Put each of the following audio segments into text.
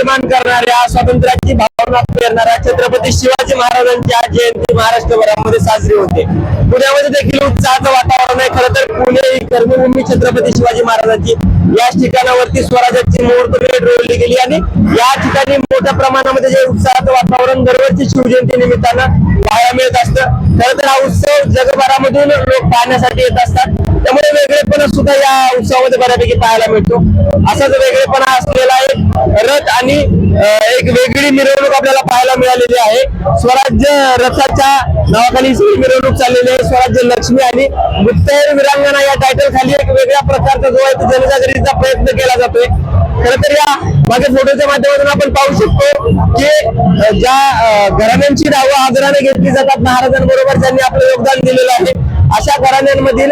निर्माण करणाऱ्या स्वातंत्र्याची भावना पेरणाऱ्या छत्रपती शिवाजी महाराजांची आज जयंती महाराष्ट्रभरामध्ये साजरी होते. पुण्यामध्ये देखील उत्साहाचं वातावरण आहे. खरं तर पुणे ही कर्मभूमी छत्रपती शिवाजी महाराजांची. याच ठिकाणावरती स्वराज्याची मुहूर्त वेळ रोवली गेली आणि या ठिकाणी मोठ्या प्रमाणामध्ये जे उत्साहाचं वातावरण दरवर्षी शिवजयंती निमित्तानं पाहायला मिळत असतं. खरं तर हा उत्सव जगभरामधून लोक पाहण्यासाठी येत असतात. त्यामुळे वेगळेपणा सुद्धा या उत्सवामध्ये बऱ्यापैकी पाहायला मिळतो. असाच वेगळेपणा असलेला एक रथ आणि एक वेगळी मिरवणूक आपल्याला पाहायला मिळालेली आहे. स्वराज्य रथाच्या नावाखाली ही सगळी मिरवणूक चाललेली आहे. स्वराज्य लक्ष्मी आणि गुप्तहेर विरांगणा या टायटल खाली एक वेगळ्या प्रकारचा जो आहे तो जनजागृतीचा प्रयत्न केला जातोय. खर तर या माझ्या फोटोच्या माध्यमातून आपण पाहू शकतो की ज्या घराण्यांची नावं आदराने घेतली जातात महाराजांबरोबर ज्यांनी आपलं योगदान दिलेलं आहे. अशा घराण्यांमधील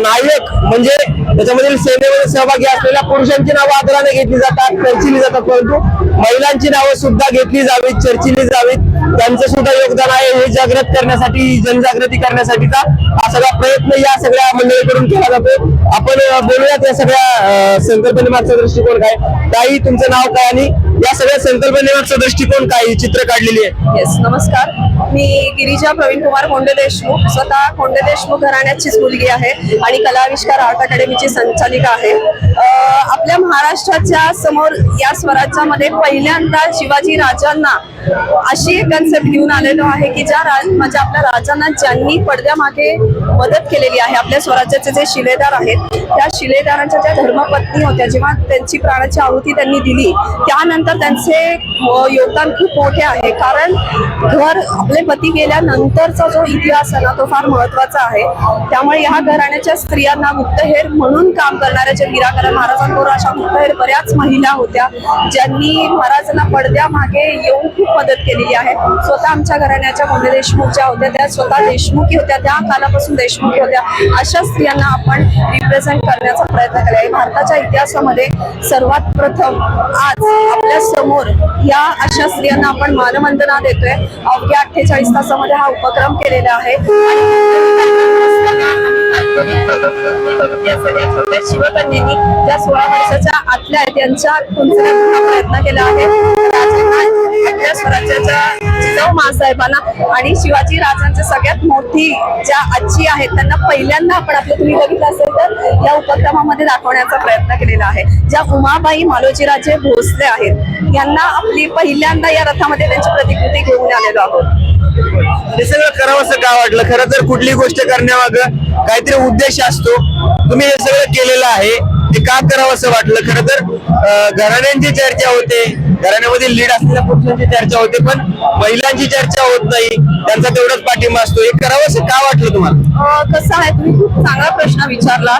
नायक म्हणजे त्याच्यामधील सेनेमध्ये सहभागी असलेल्या पुरुषांची नावं आदराने घेतली जातात चर्चिली जातात परंतु महिलांची नावं सुद्धा घेतली जावीत चर्चिली जावीत. त्यांचं सुद्धा योगदान आहे हे जागृत करण्यासाठी जनजागृती करण्यासाठीचा हा सगळा प्रयत्न या सगळ्या मंडळीकडून केला जातो आपण बोलूयात या सगळ्या संकल्पने मागचा दृष्टिकोन काय? ताई तुमचं नाव काय आणि या सगळ्या संकल्पनेमागचा दृष्टिकोन काय? चित्र काढलेली आहे. येस नमस्कार. मी गिरिजा प्रवीण कुमार कोंडे देशमुख. स्वतः कोंडे देशमुख घराण्याचीच मुलगी आहे आणि कला आविष्कार आर्ट अकॅडमीची संचालिका आहे. आपल्या महाराष्ट्राच्या समोर या स्वराज्यामध्ये पहिल्यांदा शिवाजी राजांना अशी एक कन्सेप्ट घेऊन आलेलो आहे की ज्या राज म्हणजे आपल्या राजांना ज्यांनी पडद्यामागे मदत केलेली आहे आपल्या स्वराज्याचे जे शिलेदार आहेत त्या शिलेदारांच्या ज्या धर्मपत्नी होत्या जेव्हा त्यांची प्राणाची आहुती त्यांनी दिली त्यानंतर त्यांचे योगदान खूप मोठे आहे. कारण घर आपले पती गेल्यानंतरचा जो इतिहास आहे ना तो फार महत्त्वाचा आहे. त्यामुळे ह्या घराण्याच्या स्त्रियांना गुप्तहेर म्हणून काम करणाऱ्या ज्या निराकरण महाराजांबरोबर अशा गुप्तहेर बऱ्याच महिला होत्या ज्यांनी महाराजांना पडद्यामागे येऊन खूप मदत केलेली आहे. स्वतः आमच्या घराण्याच्या कोंडे देशमुख ज्या होत्या त्या स्वतः देशमुखी होत्या त्या कालापासून देशमुखी होत्या. अशा स्त्रियांना आपण रिप्रेझेंट करण्याचा प्रयत्न केला आहे. भारताच्या इतिहासामध्ये सर्वात प्रथम आज आपल्यासमोर या अशा स्त्रियांना आपण मानवंदना देतोय. अवघ्या अठ्ठेचाळीस तासामध्ये हा उपक्रम केलेला आहे. आणि या शिवकन्यांनी सोळा वर्षाच्या आतल्या आहेत त्यांच्या कुंचण्याचा प्रयत्न केला आहे. या स्वराज्याच्या जिजाऊ मासाहेबांना आणि शिवाजी राजांच्या सगळ्यात मोठी ज्या आजी आहेत त्यांना पहिल्यांदा आपण आपलं तुम्ही बघितलं असेल तर या उपक्रमामध्ये दाखवण्याचा प्रयत्न केलेला आहे. ज्या उमाबाई मालोजीराजे भोसले आहेत यांना आपली पहिल्यांदा या रथामध्ये त्यांची प्रतिकृती घेऊन आलेलो आहोत. हे सगळं करावं असं का वाटलं? खरं तर कुठली गोष्ट करण्यामाग काहीतरी उद्देश असतो. तुम्ही हे सगळं केलेलं आहे. ते का करावं असं वाटलं? खरं तर घराण्यांची चर्चा होते. घराण्यामध्ये लीड असलेल्या पुरुषांची चर्चा होते पण महिलांची चर्चा होत नाही. त्यांचा तेवढाच पाठिंबा असतो. हे करावं असं का वाटलं तुम्हाला? कसं आहे तुम्ही खूप चांगला प्रश्न विचारला.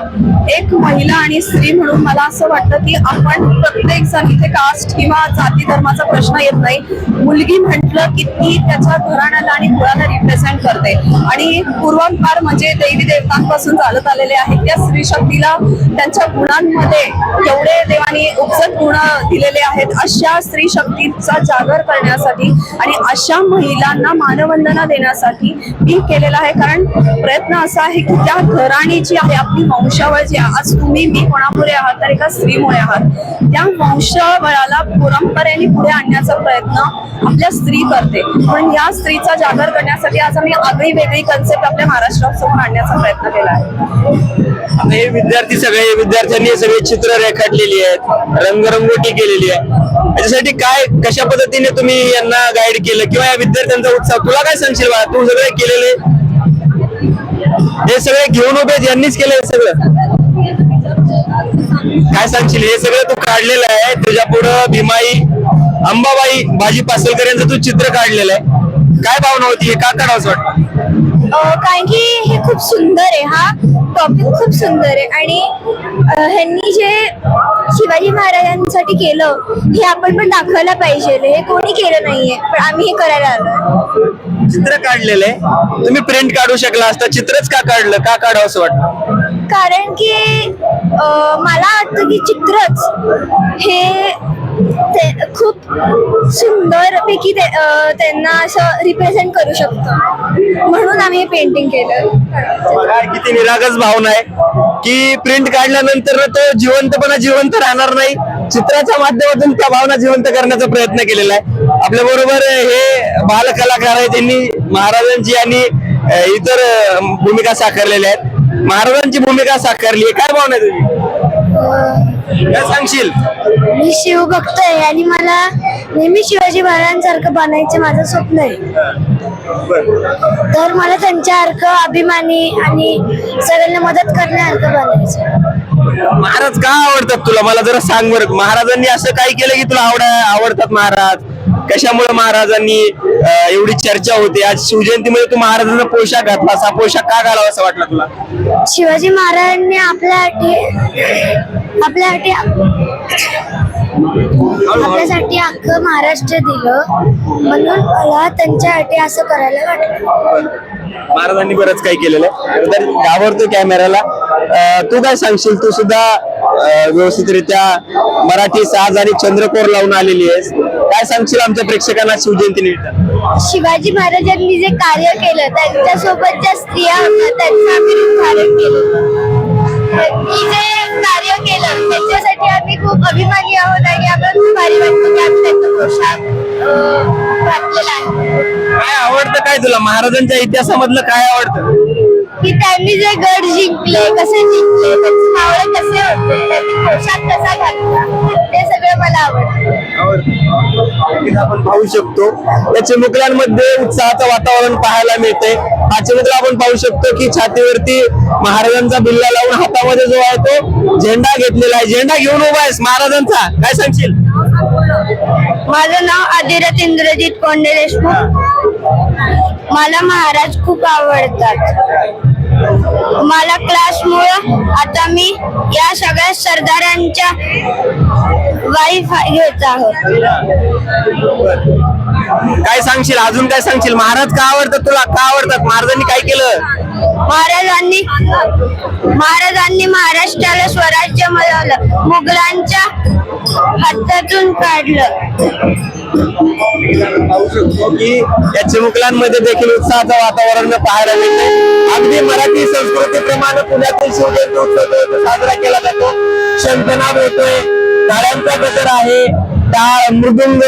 एक महिला आणि स्त्री म्हणून मला असं वाटतं की आपण प्रत्येक जण इथे कास्ट किंवा जाती धर्माचा प्रश्न येत नाही. मुलगी म्हणजे म्हटलं की ती त्याच्या घराण्याला आणि कुळाला रिप्रेझेंट करते. आणि पूर्वांपार म्हणजे देवी देवतांपासून चालत आलेले आहेत. त्या स्त्री शक्तीला त्यांच्या गुणांमध्ये एवढे देवानी उपजत गुण दिलेले आहेत. अशा स्त्री शक्तीचा जागर करण्यासाठी आणि अशा महिलांना मानवंदना देण्यासाठी मी केलेला आहे. कारण प्रयत्न असा आहे की त्या घराणी जी आहे आपली वंशावळ जी आहे आज तुम्ही मी कोणामुळे आहात तर एका स्त्रीमुळे आहात. त्या वंशावळाला परंपरेने पुढे आणण्याचा प्रयत्न आपल्या स्त्री करते. पण या स्त्रीचा जागर करण्यासाठी आज आम्ही आगळी वेगळी कन्सेप्ट आपल्या महाराष्ट्रासमोर आणण्याचा प्रयत्न केला आहे. हे विद्यार्थी सगळे विद्यार्थ्यांनी सगळी सगळे चित्र रेखाटलेली आहेत रंगरंगोटी केलेली आहे. त्याच्यासाठी काय कशा पद्धतीने तुम्ही यांना गाईड केलं किंवा या विद्यार्थ्यांचा उत्साह तुला काय सांगशील बा तू सगळे केलेले? हे सगळे घेऊन उभे यांनीच केलं हे सगळं. काय सांगशील? हे सगळं तू काढलेलं आहे. तुझ्या पुढं भीमाई अंबाबाई भाजी पासलकर यांचं तू चित्र काढलेलं आहे. काय भावना होती? हे का काढावंच वाटतं? कारण की हे खूप सुंदर आहे हा. टॉपिक खूप सुंदर आहे. आणि अ, ह्यांनी जे शिवाजी महाराजांसाठी केलं हे आपण पण दाखवायला पाहिजे. हे कोणी केलं नाहीये पण आम्ही हे करायला आलो चित्र काढलेलं आहे. तुम्ही प्रिंट काढू शकला असता. चित्रच का काढलं? का काढावं असं वाटतं? कारण की मला वाटतं की चित्रच हे ते खूप सुंदर पैकी ते, त्यांना असं रिप्रेझेंट करू शकतो. म्हणून आम्ही हे पेंटिंग केलं. किती निरागस भावना आहे की प्रिंट काढल्यानंतर तो जिवंतपणा जिवंत राहणार नाही. चित्राच्या माध्यमातून त्या भावना जिवंत करण्याचा प्रयत्न केलेला आहे. आपल्या बरोबर हे बालकलाकार आहे आहेत त्यांनी महाराजांची आणि इतर भूमिका साकारलेल्या आहेत. महाराजांची भूमिका साकारली आहे. काय भावना आहे तुझी? काय सांगशील? मी शिवभक्त आहे आणि मला नेहमी शिवाजी महाराजांसारखं बनायचं माझं स्वप्न आहे. तर मला त्यांच्यासारखं अभिमानी आणि सगळ्यांना मदत करण्यासारखं बनायचं महाराज का आवडतात तुला? मला जरा सांग बरं. महाराजांनी असं काय केलं की तुला आवड आवडतात महाराज? कशामुळे महाराजांनी एवढी चर्चा होते? आज शिवजयंतीमध्ये तू महाराजांचा पोशाख घातलास. हा पोशाख का घालावा असं वाटलं तुला? शिवाजी महाराजांनी आपल्यासाठी आपल्यासाठी आपल्यासाठी अख्खं महाराष्ट्र दिलं. म्हणून मला त्यांच्यासाठी असं करायला वाटलं. महाराजांनी बरंच काही केलेलं आहे. तर घाबरतो कॅमेराला अं, तू काय सांगशील? तू सुद्धा व्यवस्थितरित्या मराठी साज आणि चंद्रकोर लावून आलेली आहेस. काय सांगशील आमच्या प्रेक्षकांना शिवजयंती निमित्त शिवाजी महाराजांनी जे कार्य केलं त्यांच्यासोबत ज्या स्त्रिया होत्या त्यांचं आम्ही उदाहरण केलं. त्यांनी जे कार्य केलं त्याच्यासाठी आम्ही खूप अभिमानी आहोत आणि आम्हाला खूप भारी वाटतं की आम्ही त्यांचा पोशाख अं, घातलेला आहे. काय आवडतं काय तुला? महाराजांच्या इतिहासामधलं काय आवडतं? की त्यांनी जे गड जिंकले कसे जिंकले त्यांचे मावळे पाहू शकतो. या चिमुकल्यांमध्ये उत्साहाचं वातावरण पाहायला मिळते हा चिमुकला आपण पाहू शकतो की छातीवरती महाराजांचा बिल्ला लावून हातामध्ये जो आहे तो झेंडा घेतलेला आहे. झेंडा घेऊन उभा आहेस महाराजांचा. काय सांगशील? माझं नाव आदिरथ इंद्रजित कोंडे देशमुख. मला महाराज खूप आवडतात. मला क्लासमुळं आता मी या सगळ्या सरदारांच्या वाईफ घेत आहोत. काय सांगशील? अजून काय सांगशील? महाराज का आवडतात तुला? का आवडतात? महाराजांनी काय केलं? महाराजांनी महाराजांनी महाराष्ट्राला स्वराज्य मिळवलं. मुघलांच्या हातातून काढलं. की या चिमुकल्यांमध्ये देखील उत्साहाचं वातावरण पाहायला मिळते अगदी मराठी संस्कृतीप्रमाणे पुण्यातील शिवजयंती उत्सव साजरा केला जातो. शंखनाद होतोय. टाळ्यांचा गजर आहे. टाळ मृदुंग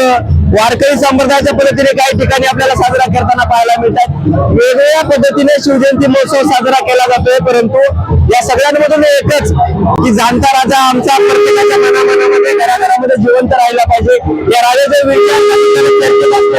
वारकरी संप्रदायाच्या पद्धतीने काही ठिकाणी आपल्याला साजरा करताना पाहायला मिळतात. वेगवेगळ्या पद्धतीने शिवजयंती महोत्सव साजरा केला जातोय परंतु या सगळ्यांमधून एकच की जाणता राजा आमचा प्रत्येकाच्या मनामनामध्ये घराघरामध्ये जिवंत राहिला पाहिजे. या राजाचे विचार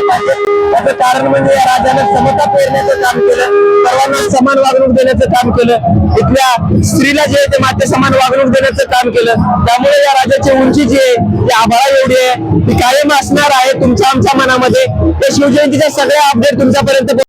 पाहिजे. त्याचं कारण म्हणजे या राजाने समता पेरण्याचं काम केलं. सर्वांना समान वागणूक देण्याचं काम केलं. इथल्या स्त्रीला जे आहे ते माते समान वागणूक देण्याचं काम केलं. त्यामुळे या राजाची उंची जी आहे ती आभाळा एवढी आहे. ती कायम असणार आहे तुमच्या आमच्या मनामध्ये. त्या शिवजयंतीच्या सगळ्या अपडेट तुमच्यापर्यंत